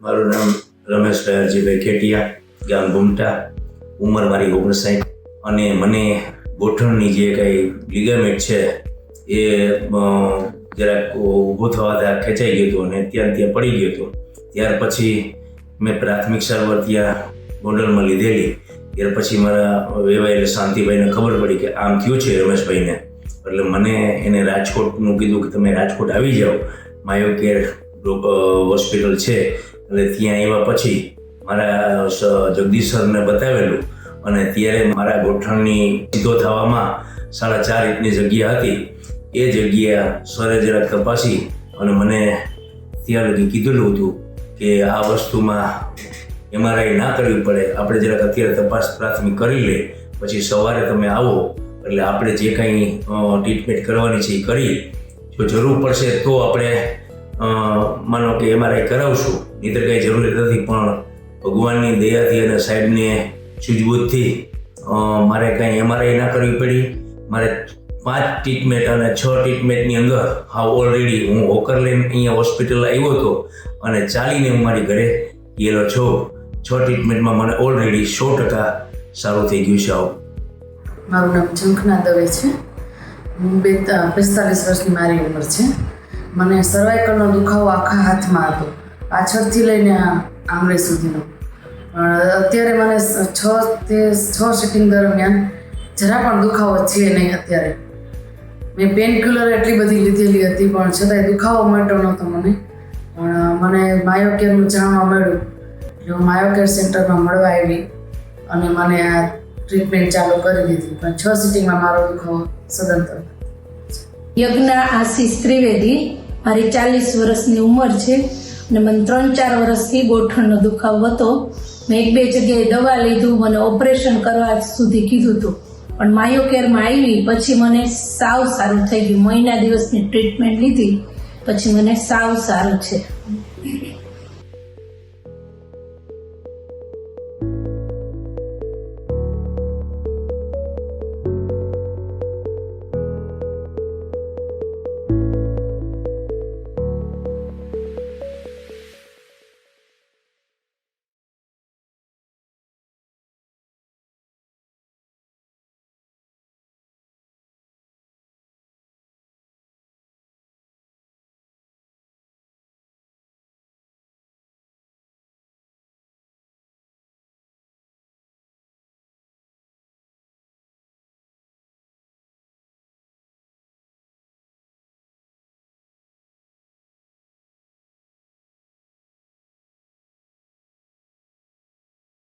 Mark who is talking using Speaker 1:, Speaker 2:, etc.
Speaker 1: મારું નામ રમેશ અરજીભાઈ ખેટિયા ગામ ગુમટા, ઉંમર મારી ઓગણસાઠ. અને મને ગોઠણની જે કંઈ લિગામેન્ટ છે, એ જરાક ઊભો થવા ત્યાં ખેંચાઈ ગયો હતો અને ત્યાં ત્યાં પડી ગયો હતો. ત્યાર પછી મેં પ્રાથમિક સારવાર ત્યાં ગોંડલમાં લીધેલી. ત્યાર પછી મારા વેવાયેલ શાંતિભાઈને ખબર પડી કે આમ થયું છે રમેશભાઈને. એટલે મને એને રાજકોટનું કીધું કે તમે રાજકોટ આવી જાઓ. માયો કેર હોસ્પિટલ છે. એટલે ત્યાં આવ્યા પછી મારા જગદીશ સરને બતાવેલું અને ત્યારે મારા ગોઠણની સીધો થવામાં સાડા ચાર ઇંચની જગ્યા હતી. એ જગ્યા સરે જરાક તપાસી અને મને ત્યાં લગી કીધેલું હતું કે આ વસ્તુમાં એમઆરઆઈ ના કરવી પડે. આપણે જરાક અત્યારે તપાસ પ્રાથમિક કરી લે પછી સવારે તમે આવો. એટલે આપણે જે કાંઈ ટ્રીટમેન્ટ કરવાની છે એ કરી. જો જરૂર પડશે તો આપણે માનો કે એમઆરઆઈ કરાવશું નહીંતર કંઈ જરૂરી નથી પણ ભગવાનની દયાથી અને સાહેબને સૂઝબૂછથી અ, મારે કાંઈ એમઆરઆઈ ના કરવી પડી. મારે પાંચ ટ્રીટમેન્ટ અને છ ટ્રીટમેન્ટની અંદર હા ઓલરેડી હું હોકર લઈને અહીંયા હોસ્પિટલ આવ્યો હતો અને ચાલીને હું મારી ઘરે ગયેલો છું. છ ટ્રીટમેન્ટમાં મને ઓલરેડી સો ટકા સારું થઈ ગયું છે આવું.
Speaker 2: મારું નામ ઝંખના દવે છે. હું બે પિસ્તાલીસ વર્ષની મારી ઉંમર છે. મને સર્વાઇકલનો દુખાવો આખા હાથમાં હતો. પાછળથી લઈને આંગળી સુધીનો. પણ અત્યારે મને છ તે છ સિટિંગ દરમિયાન જરા પણ દુખાવો છે નહીં અત્યારે. મેં પેનકિલર એટલી બધી લીધેલી હતી, પણ છતાંય દુખાવો મળતો નહોતો મને. પણ મને માયોકેરનું જાણવા મળ્યું. એટલે હું માયોકેર સેન્ટરમાં મળવા આવી અને મને આ ટ્રીટમેન્ટ ચાલુ કરી દીધી. પણ છ સિટિંગમાં મારો દુખાવો સદંતર.
Speaker 3: યજ્ઞ આશીષ ત્રિવેદી મારી ચાલીસ વર્ષની ઉંમર છે અને મને ત્રણ ચાર વર્ષથી ગોઠણનો દુખાવો હતો. મેં એક બે જગ્યાએ દવા લીધું, મને ઓપરેશન કરવા સુધી કીધું હતું. પણ માયોકેરમાં આવી, પછી મને સાવ સારું થઈ ગયું. મહિના દિવસની ટ્રીટમેન્ટ લીધી, પછી મને સાવ સારું છે.